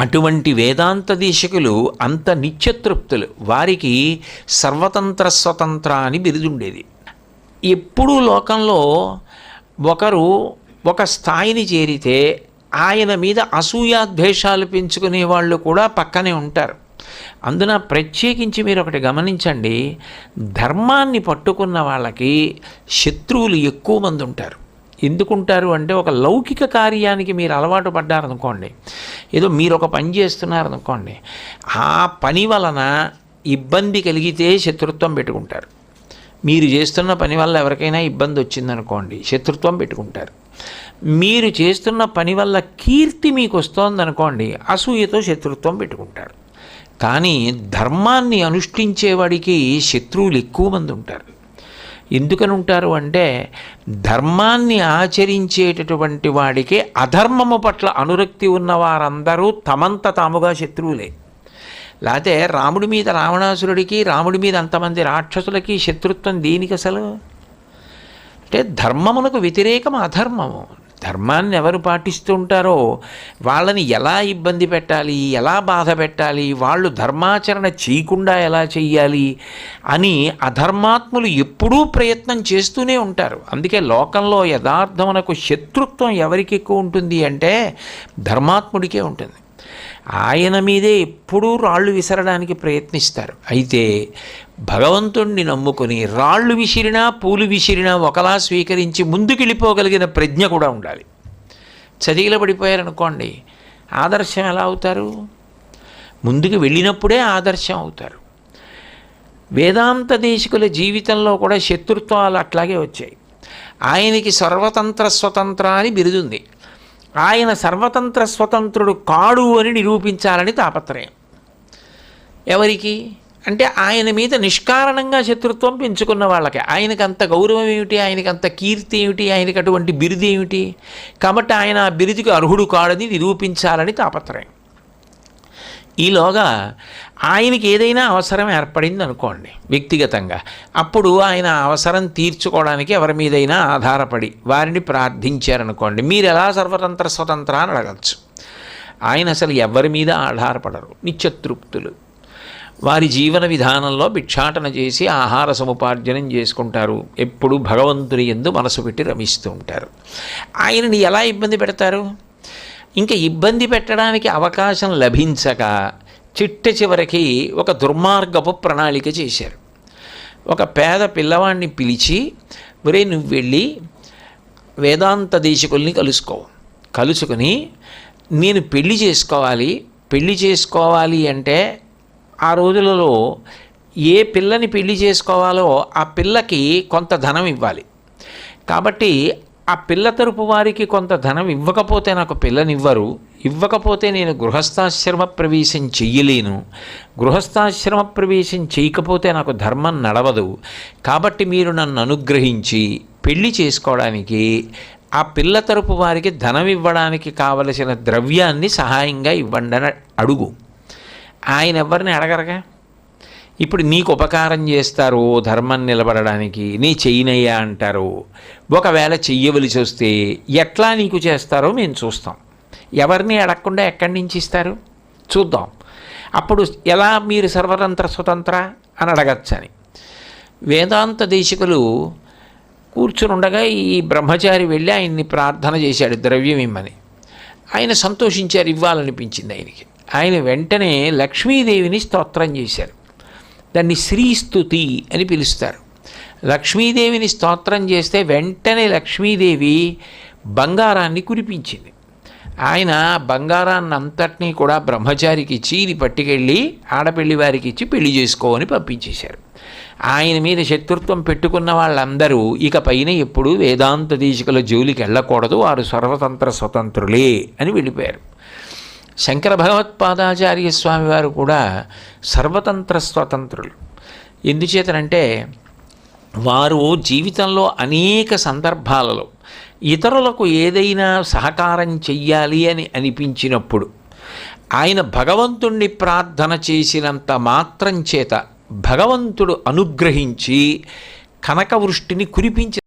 అటువంటి వేదాంత దేశకులు అంత నిత్యతృప్తులు. వారికి సర్వతంత్ర స్వతంత్ర అని బిరుదుండేది. ఎప్పుడూ లోకంలో ఒకరు ఒక స్థాయిని చేరితే ఆయన మీద అసూయాద్వేషాలు పెంచుకునే వాళ్ళు కూడా పక్కనే ఉంటారు. అందున ప్రత్యేకించి మీరు ఒకటి గమనించండి ధర్మాన్ని పట్టుకున్న వాళ్ళకి శత్రువులు ఎక్కువ మంది ఉంటారు. ఎందుకుంటారు అంటే ఒక లౌకిక కార్యానికి మీరు అలవాటు పడ్డారనుకోండి ఏదో మీరు ఒక పని చేస్తున్నారనుకోండి ఆ పని వలన ఇబ్బంది కలిగితే శత్రుత్వం పెట్టుకుంటారు. మీరు చేస్తున్న పని వల్ల ఎవరికైనా ఇబ్బంది వచ్చిందనుకోండి శత్రుత్వం పెట్టుకుంటారు. మీరు చేస్తున్న పని వల్ల కీర్తి మీకు వస్తోందనుకోండి అసూయతో శత్రుత్వం పెట్టుకుంటారు. కానీ ధర్మాన్ని అనుష్ఠించేవాడికి శత్రువులు ఎక్కువ మంది ఉంటారు. ఎందుకని ఉంటారు అంటే ధర్మాన్ని ఆచరించేటటువంటి వాడికి అధర్మము పట్ల అనురక్తి ఉన్న వారందరూ తమంత తాముగా శత్రువులే. లేకపోతే రాముడి మీద రావణాసురుడికి రాముడి మీద అంతమంది రాక్షసులకి శత్రుత్వం దేనికి అసలు అంటే ధర్మమునకు వ్యతిరేకం అధర్మము. ధర్మాన్ని ఎవరు పాటిస్తూ ఉంటారో వాళ్ళని ఎలా ఇబ్బంది పెట్టాలి ఎలా బాధ పెట్టాలి వాళ్ళు ధర్మాచరణ చేయకుండా ఎలా చెయ్యాలి అని అధర్మాత్ములు ఎప్పుడూ ప్రయత్నం చేస్తూనే ఉంటారు. అందుకే లోకంలో యథార్థమునకు శత్రుత్వం ఎవరికి ఎక్కువ ఉంటుంది అంటే ధర్మాత్ముడికే ఉంటుంది. ఆయన మీదే ఎప్పుడూ రాళ్ళు విసరడానికి ప్రయత్నిస్తారు. అయితే భగవంతుణ్ణి నమ్ముకొని రాళ్ళు విసిరినా పూలు విసిరినా ఒకలా స్వీకరించి ముందుకెళ్ళిపోగలిగిన ప్రజ్ఞ కూడా ఉండాలి. చదివిల పడిపోయారనుకోండి ఆదర్శం ఎలా అవుతారు? ముందుకు వెళ్ళినప్పుడే ఆదర్శం అవుతారు. వేదాంత దేశికుల జీవితంలో కూడా శత్రుత్వాలు అట్లాగే వచ్చాయి. ఆయనకి సర్వతంత్ర స్వతంత్ర అని బిరుదుంది. ఆయన సర్వతంత్ర స్వతంత్రుడు కాడు అని నిరూపించాలని తాపత్రయం. ఎవరికి? అంటే ఆయన మీద నిష్కారణంగా శత్రుత్వం పెంచుకున్న వాళ్ళకి. ఆయనకు అంత గౌరవం ఏమిటి? ఆయనకి అంత కీర్తి ఏమిటి? ఆయనకి అటువంటి బిరుదు ఏమిటి కాబట్టి ఆయన ఆ బిరుదికి అర్హుడు కాడని నిరూపించాలని తాపత్రయం. ఈలోగా ఆయనకి ఏదైనా అవసరం ఏర్పడింది అనుకోండి వ్యక్తిగతంగా. అప్పుడు ఆయన అవసరం తీర్చుకోవడానికి ఎవరి మీదైనా ఆధారపడి వారిని ప్రార్థించారనుకోండి మీరు ఎలా సర్వతంత్ర స్వతంత్ర అని అడగచ్చు. ఆయన అసలు ఎవరి మీద ఆధారపడరు నిత్యతృప్తులు. వారి జీవన విధానంలో భిక్షాటన చేసి ఆహార సముపార్జనం చేసుకుంటారు ఎప్పుడు భగవంతుని ఎందు మనసు పెట్టి రమిస్తూ ఉంటారు. ఆయనని ఎలా ఇబ్బంది పెడతారు? ఇంకా ఇబ్బంది పెట్టడానికి అవకాశం లభించక చిట్ట చివరికి ఒక దుర్మార్గపు ప్రణాళిక చేశారు. ఒక పేద పిల్లవాడిని పిలిచి ఒరే నువ్వు వెళ్ళి వేదాంత దేశకుల్ని కలుసుకో. కలుసుకుని నేను పెళ్ళి చేసుకోవాలి. పెళ్ళి చేసుకోవాలి అంటే ఆ రోజులలో ఏ పిల్లని పెళ్ళి చేసుకోవాలో ఆ పిల్లకి కొంత ధనం ఇవ్వాలి. కాబట్టి ఆ పిల్ల తరపు వారికి కొంత ధనం ఇవ్వకపోతే నాకు పిల్లనివ్వరు. ఇవ్వకపోతే నేను గృహస్థాశ్రమ ప్రవేశం చెయ్యలేను. గృహస్థాశ్రమ ప్రవేశం చేయకపోతే నాకు ధర్మం నడవదు. కాబట్టి మీరు నన్ను అనుగ్రహించి పెళ్ళి చేసుకోవడానికి ఆ పిల్ల తరపు వారికి ధనం ఇవ్వడానికి కావలసిన ద్రవ్యాన్ని సహాయంగా ఇవ్వండి అని అడుగు. ఆయన ఎవరిని అడగరగా? ఇప్పుడు నీకు ఉపకారం చేస్తారు ధర్మం నిలబడడానికి. నీ చెయ్యినయ్యా అంటారు. ఒకవేళ చెయ్యవలసి వస్తే ఎట్లా నీకు చేస్తారో మేము చూస్తాం. ఎవరిని అడగకుండా ఎక్కడి నుంచి ఇస్తారు? చూద్దాం. అప్పుడు ఎలా మీరు సర్వతంత్ర స్వతంత్ర అని అడగచ్చని. వేదాంత దేశికులు కూర్చుని ఉండగా ఈ బ్రహ్మచారి వెళ్ళి ఆయన్ని ప్రార్థన చేశాడు ద్రవ్యం ఇమ్మని. ఆయన సంతోషించారు ఇవ్వాలనిపించింది ఆయనకి. ఆయన వెంటనే లక్ష్మీదేవిని స్తోత్రం చేశారు. దాన్ని శ్రీస్తుతి అని పిలుస్తారు. లక్ష్మీదేవిని స్తోత్రం చేస్తే వెంటనే లక్ష్మీదేవి బంగారాన్ని కురిపించింది. ఆయన బంగారాన్ని అంతటినీ కూడా బ్రహ్మచారికి ఇచ్చి ఇది పట్టుకెళ్ళి ఆడపెళ్ళి వారికి ఇచ్చి పెళ్ళి చేసుకోమని పంపించేశారు. ఆయన మీద శత్రుత్వం పెట్టుకున్న వాళ్ళందరూ ఇక పైన ఎప్పుడూ వేదాంత దీశికల జోలికి వెళ్ళకూడదు వారు సర్వతంత్ర స్వతంత్రులే అని వెళ్ళిపోయారు. శంకర భగవత్పాదాచార్య స్వామి వారు కూడా సర్వతంత్ర స్వతంత్రులు. ఎందుచేతనంటే వారు జీవితంలో అనేక సందర్భాలలో ఇతరులకు ఏదైనా సహకారం చెయ్యాలి అని అనిపించినప్పుడు ఆయన భగవంతుణ్ణి ప్రార్థన చేసినంత మాత్రం చేత భగవంతుడు అనుగ్రహించి కనకవృష్టిని కురిపించి